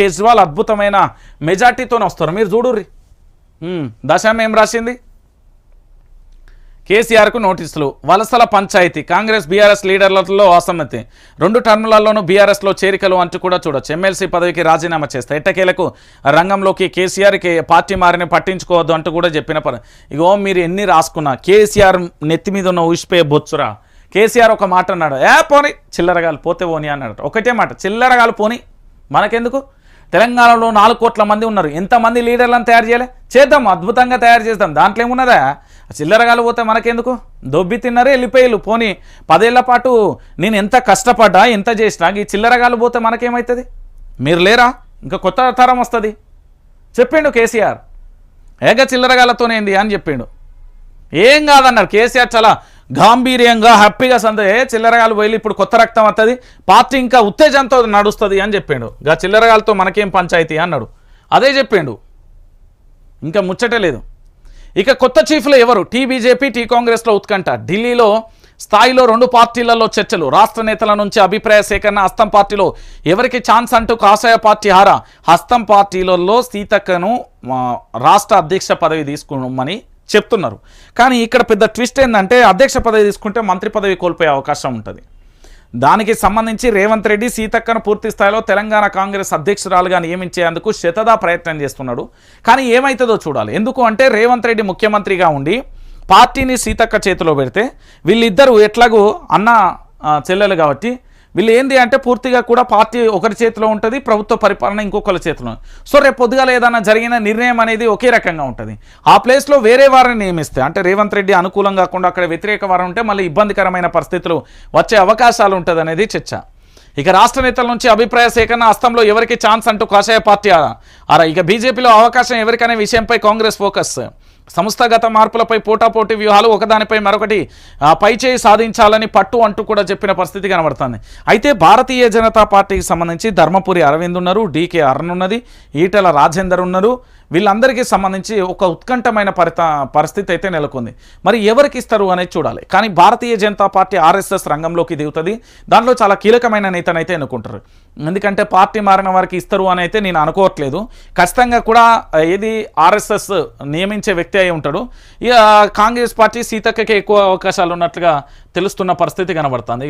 కేజ్రీవాల్ అద్భుతమైన మెజార్టీతోనే వస్తారు. మీరు చూడుర్రి. ఉమ్, ఏం రాసింది? కేసీఆర్కు నోటీసులు. వలసల పంచాయతీ. కాంగ్రెస్ బీఆర్ఎస్ లీడర్లతో అసమ్మతి. రెండు టర్ములలోనూ బీఆర్ఎస్లో చేరికలు అంటూ కూడా చూడొచ్చు. ఎమ్మెల్సీ పదవికి రాజీనామా చేస్తే ఎట్టకేలకు రంగంలోకి కేసీఆర్కి పార్టీ మారిని పట్టించుకోవద్దు అంటూ కూడా చెప్పిన పని ఇగో మీరు ఎన్ని రాసుకున్నా కేసీఆర్ నెత్తి మీద ఉన్న ఊసిపోయే బొచ్చురా. కేసీఆర్ ఒక మాట అన్నాడు. ఏ పోని చిల్లరగాలు పోతే పోని అన్నాడు. ఒకటే మాట. చిల్లరగాలు పోని. మనకెందుకు? తెలంగాణలో నాలుగు కోట్ల మంది ఉన్నారు. ఎంతమంది లీడర్లను తయారు చేయలే? చేద్దాం అద్భుతంగా తయారు చేద్దాం. దాంట్లో ఏమున్నదా? చిల్లరగాలు పోతే మనకెందుకు? దొబ్బి తిన్నారే వెళ్ళిపోయారు పోనీ పదేళ్ళ పాటు నేను ఎంత కష్టపడ్డా ఎంత చేసినా ఈ చిల్లరగాలు పోతే మనకేమవుతుంది మీరు లేరా? ఇంకా కొత్త తరం వస్తుంది. చెప్పిండు కేసీఆర్. ఏగ చిల్లరగాలతోనేంది అని చెప్పిండు. ఏం కాదన్నారు కేసీఆర్ చాలా గాంభీర్యంగా హ్యాపీగా సందే చిల్లరగాలు పోయి ఇప్పుడు కొత్త రక్తం వస్తుంది పార్టీ ఇంకా ఉత్తేజంతో నడుస్తుంది అని చెప్పిండు. గా చిల్లరగాలతో మనకేం పంచాయతీ అన్నాడు. అదే చెప్పిండు. ఇంకా ముచ్చటలేదు ఇక కొత్త చీఫ్లు ఎవరు? టీ బీజేపీ టీ కాంగ్రెస్లో ఉత్కంఠ. ఢిల్లీలో స్థాయిలో రెండు పార్టీలలో చర్చలు. రాష్ట్ర నేతల నుంచి అభిప్రాయ సేకరణ హస్తం పార్టీలో ఎవరికి ఛాన్స్ అంటూ కాషాయ పార్టీ హారా? హస్తం పార్టీలలో సీతక్కను రాష్ట్ర అధ్యక్ష పదవి తీసుకోమని చెప్తున్నారు. కానీ ఇక్కడ పెద్ద ట్విస్ట్ ఏంటంటే అధ్యక్ష పదవి తీసుకుంటే మంత్రి పదవి కోల్పోయే అవకాశం ఉంటుంది. దానికి సంబంధించి రేవంత్ రెడ్డి సీతక్కను పూర్తి స్థాయిలో తెలంగాణ కాంగ్రెస్ అధ్యక్షురాలుగా నియమించేందుకు శతదా ప్రయత్నం చేస్తున్నాడు. కానీ ఏమవుతుందో చూడాలి. ఎందుకు అంటే రేవంత్ రెడ్డి ముఖ్యమంత్రిగా ఉండి పార్టీని సీతక్క చేతిలో పెడితే వీళ్ళిద్దరూ ఎట్లాగూ అన్న చెల్లెలు కాబట్టి వీళ్ళు ఏంది అంటే పూర్తిగా కూడా పార్టీ ఒకరి చేతిలో ఉంటుంది ప్రభుత్వ పరిపాలన ఇంకొకరి చేతిలో. సో రేపు పొద్దుగాల ఏదైనా జరిగిన నిర్ణయం అనేది ఒకే రకంగా ఉంటుంది. ఆ ప్లేస్లో వేరే వారిని నియమిస్తే అంటే రేవంత్ రెడ్డి అనుకూలం కాకుండా అక్కడ వ్యతిరేక వారు ఉంటే మళ్ళీ ఇబ్బందికరమైన పరిస్థితులు వచ్చే అవకాశాలు ఉంటుంది అనేది చర్చ. ఇక రాష్ట్ర నేతల నుంచి అభిప్రాయ సేకరణ అస్తంలో ఎవరికి ఛాన్స్ అంటూ కాషాయ పార్టీ అరా ఇక బీజేపీలో అవకాశం ఎవరికనే విషయంపై కాంగ్రెస్ ఫోకస్ సంస్థాగత మార్పులపై పోటాపోటీ వ్యూహాలు ఒకదానిపై మరొకటి పైచేయి సాధించాలని పట్టు అంటూ కూడా చెప్పిన పరిస్థితి కనబడుతుంది. అయితే భారతీయ జనతా పార్టీకి సంబంధించి ధర్మపురి అరవింద్ ఉన్నారు డీకే అరుణ్ ఉన్నది ఈటల రాజేందర్ ఉన్నారు. వీళ్ళందరికీ సంబంధించి ఒక ఉత్కంఠమైన పరిత పరిస్థితి అయితే నెలకొంది. మరి ఎవరికి ఇస్తారు అనేది చూడాలి. కానీ భారతీయ జనతా పార్టీ ఆర్ఎస్ఎస్ రంగంలోకి దిగుతుంది. దాంట్లో చాలా కీలకమైన నేతనైతే ఎన్నుకుంటారు. ఎందుకంటే పార్టీ మారిన వారికి ఇస్తారు అని అయితే నేను అనుకోవట్లేదు. ఖచ్చితంగా కూడా ఏది ఆర్ఎస్ఎస్ నియమించే వ్యక్తి అయి ఉంటాడు. ఇక కాంగ్రెస్ పార్టీ సీతక్కకి ఎక్కువ అవకాశాలు ఉన్నట్లుగా తెలుస్తున్న పరిస్థితి కనబడుతుంది.